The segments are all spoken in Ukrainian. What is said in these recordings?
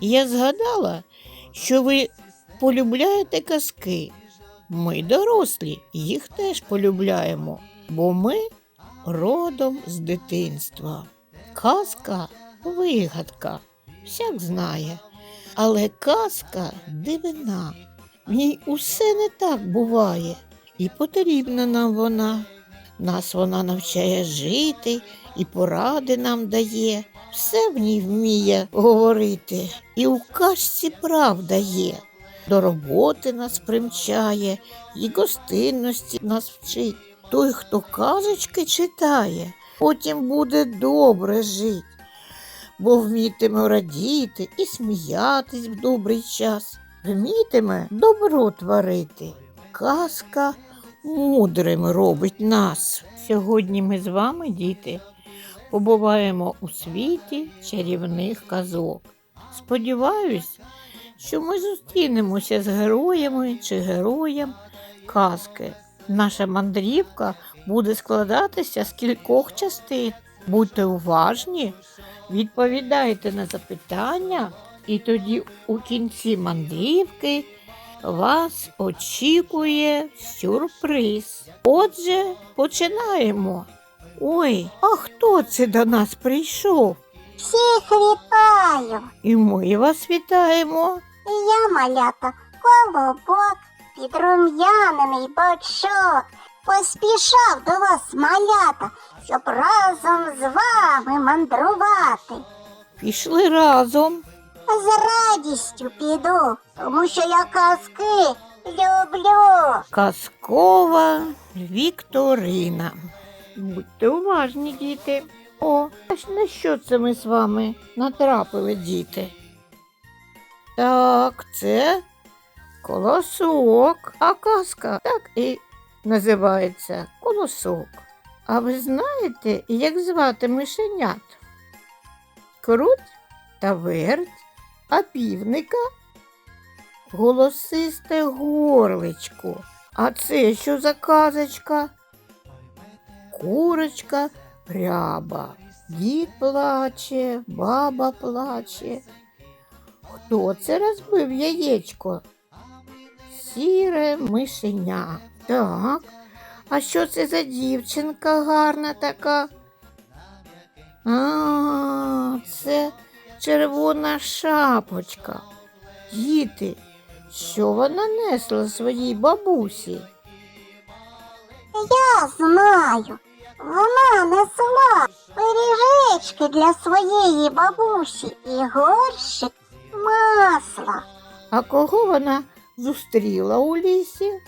Я згадала, що ви полюбляєте казки. Ми, дорослі, їх теж полюбляємо, бо ми родом з дитинства. Казка вигадка, всяк знає. Але казка дивина. В ній усе не так буває, і потрібна нам вона. Нас вона навчає жити і поради нам дає, все в ній вміє говорити, і у казці правда є. До роботи нас примчає, і гостинності нас вчить. Той, хто казочки читає, потім буде добре жить, бо вмітиме радіти і сміятись в добрий час, вмітиме добро творити. Казка мудрим робить нас. Сьогодні ми з вами, діти, побуваємо у світі чарівних казок. Сподіваюсь, що ми зустрінемося з героями чи героєм казки. Наша мандрівка буде складатися з кількох частин. Будьте уважні, відповідайте на запитання, і тоді у кінці мандрівки вас очікує сюрприз. Отже, починаємо. Ой, а хто це до нас прийшов? Всіх вітаю! І ми вас вітаємо. Я малята колобок, підрум'янений бочок. Поспішав до вас малята, щоб разом з вами мандрувати. Пішли разом. З радістю піду, тому що я казки люблю. Казкова Вікторина. Будьте уважні, діти. О, а на що це ми з вами натрапили, діти? Так, це колосок, а казка так і називається колосок. А ви знаєте, як звати мишенят? Круть та верть, а півника голосисте горличко. А це що за казочка? Курочка ряба. Дід плаче, баба плаче. Хто це розбив яєчко? Сіре мишеня. Так. А що це за дівчинка гарна така? Червона шапочка. Діти, що вона несла своїй бабусі? Я знаю, вона несла пиріжечки для своєї бабусі і горщик масла. А кого вона зустріла у лісі?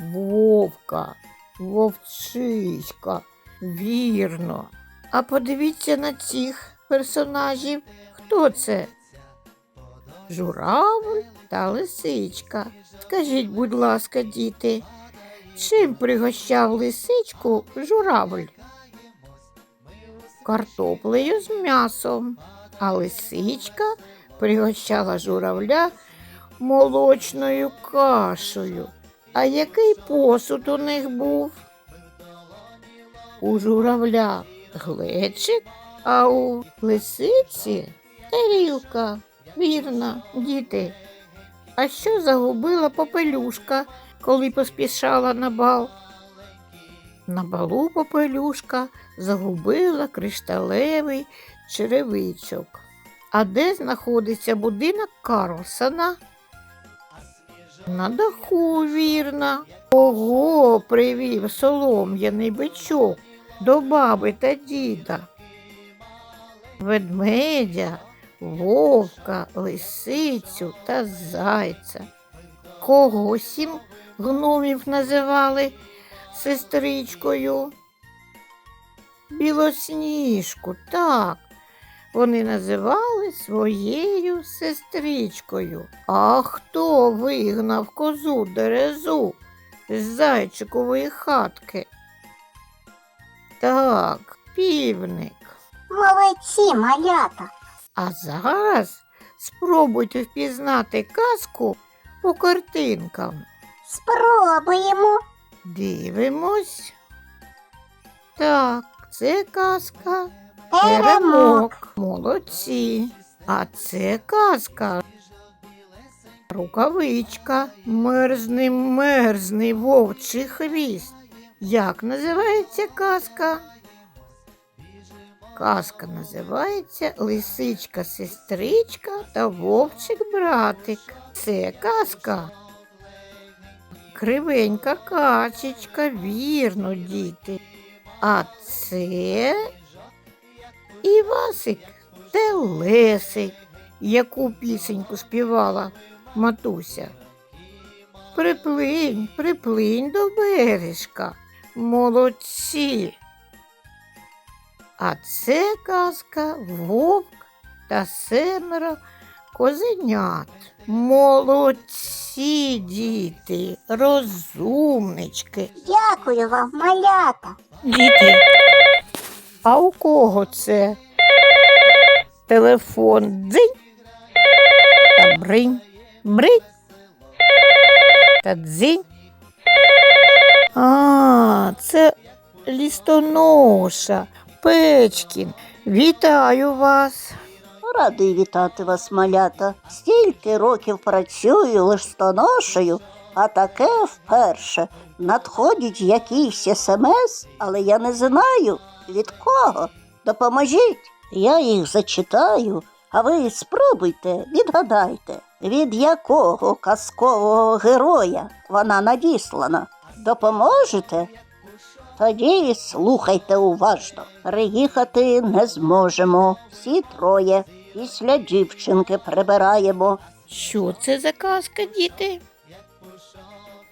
Вовка, вовчиська, вірно. А подивіться на цих персонажів. Хто це? Журавль та лисичка. Скажіть, будь ласка, діти, чим пригощав лисичку журавль? Картоплею з м'ясом, а лисичка пригощала журавля молочною кашею. А який посуд у них був? У журавля глечик, а у лисиці тарілка. Вірно, діти. А що загубила попелюшка, коли поспішала на бал? На балу попелюшка загубила кришталевий черевичок. А де знаходиться будинок Карлсона? На даху, вірно. Ого, привів солом'яний бичок до баби та діда. Ведмедя, вовка, лисицю та зайця. Кого сім гномів називали сестричкою? Білосніжку, так. Вони називали своєю сестричкою. А хто вигнав козу дерезу з зайчикової хатки? Так, півник. Молодці малята. А зараз спробуйте впізнати казку по картинкам. Спробуємо. Дивимось. Так, це казка Теремок. Молодці. А це казка. Рукавичка, мерзний, мерзний вовчий хвіст. Як називається казка? Казка називається Лисичка сестричка та вовчик братик. Це казка. Кривенька качечка, вірно, діти. А це Івасик Телесик, яку пісеньку співала матуся. Приплинь, приплинь до бережка, молодці. А це казка вовк та семеро козенят. Молодці, діти, розумнички. Дякую вам, малята. Діти, а у кого це? Телефон дзинь та бринь, бринь та дзинь. А, це лістоноша, Печкін. Вітаю вас. Радий вітати вас, малята. Стільки років працюю листоношею, а таке вперше. Надходять якісь смс, але я не знаю від кого. Допоможіть. Я їх зачитаю, а ви спробуйте, відгадайте, від якого казкового героя вона надіслана. Допоможете? Тоді слухайте уважно. Приїхати не зможемо. Всі троє. Після дівчинки прибираємо. Що це за казка, діти?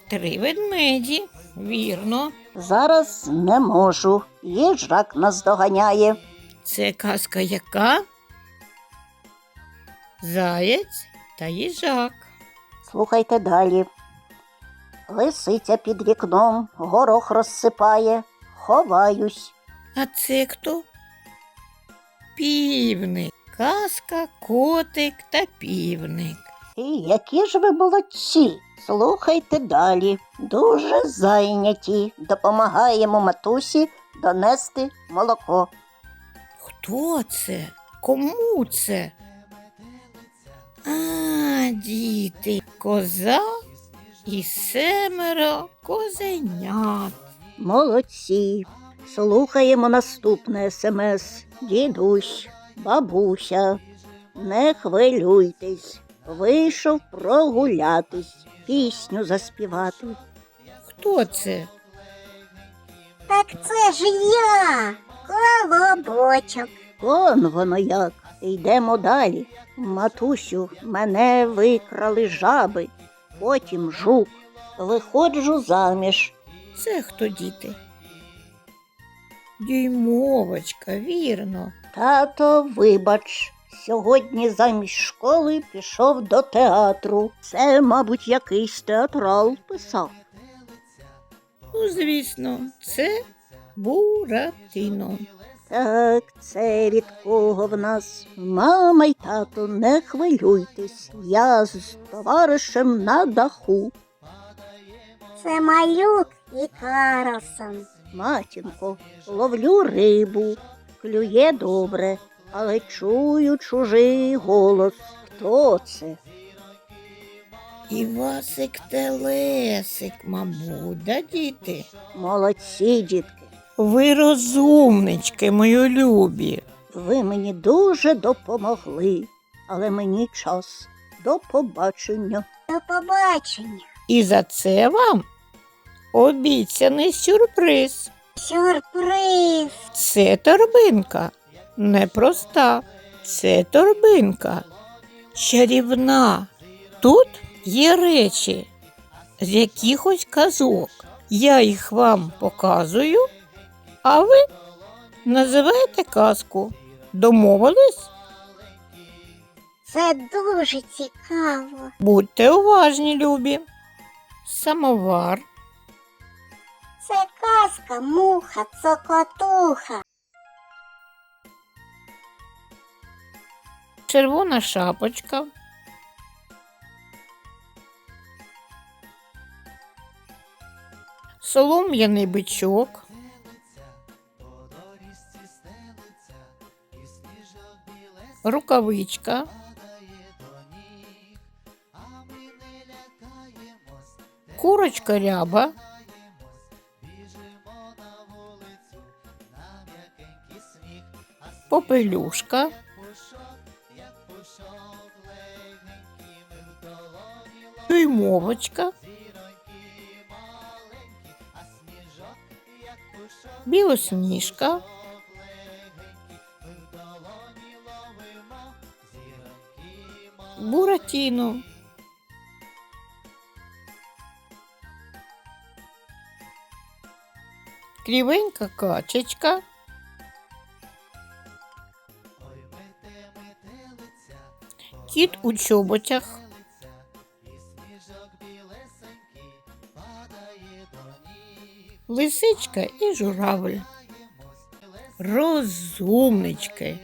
Три ведмеді, вірно. Зараз не можу. Їжак нас доганяє. Це казка яка? Заєць та їжак. Слухайте далі. Лисиця під вікном, горох розсипає. Ховаюсь. А це хто? Півник. Казка, котик та півник. І які ж ви молодці. Слухайте далі. Дуже зайняті. Допомагаємо матусі донести молоко. Хто це? Кому це? А, діти, коза і семеро козенят. Молодці. Слухаємо наступне смс. Дідусь, бабуся, не хвилюйтесь. Вийшов прогулятись, пісню заспівати. Хто це? Так це ж я, колобочок. Он воно як. Йдемо далі. Матусю, мене викрали жаби, потім жук. Виходжу заміж. Це хто діти? Дюймовочка, вірно. Тато, вибач, сьогодні замість школи пішов до театру. Це, мабуть, якийсь театрал писав. Ну, звісно, це Буратино. Так, це від кого в нас? Мама й тато, не хвилюйтесь. Я з товаришем на даху. Це малюк і Карлсон. Матінко, ловлю рибу, клює добре, але чую чужий голос. Хто це? Івасик Телесик, мабуть, да, діти? Молодці, дітки. Ви розумнички, мої любі. Ви мені дуже допомогли, але мені час. До побачення. До побачення. І за це вам обіцяний сюрприз. Сюрприз. Це торбинка. Непроста. Це торбинка. Чарівна. Тут є речі з якихось казок. Я їх вам показую, а ви називаєте казку. Домовились? Це дуже цікаво. Будьте уважні, любі. Самовар, Це казка, муха, цокотуха. червона шапочка, солом'яний бичок, рукавичка, курочка ряба, попелюшка, дюймовочка, білосніжка, буратіно. Кривенька качечка, кіт у чоботях, лисичка і журавль. Розумнички.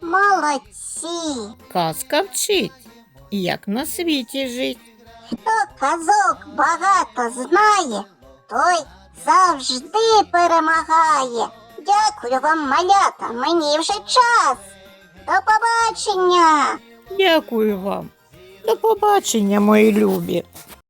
Молодці. Казка вчить, як на світі жить. Хто казок багато знає, той завжди перемагає. Дякую вам, малята, мені вже час. До побачення. Дякую вам. До побачення, мої любі.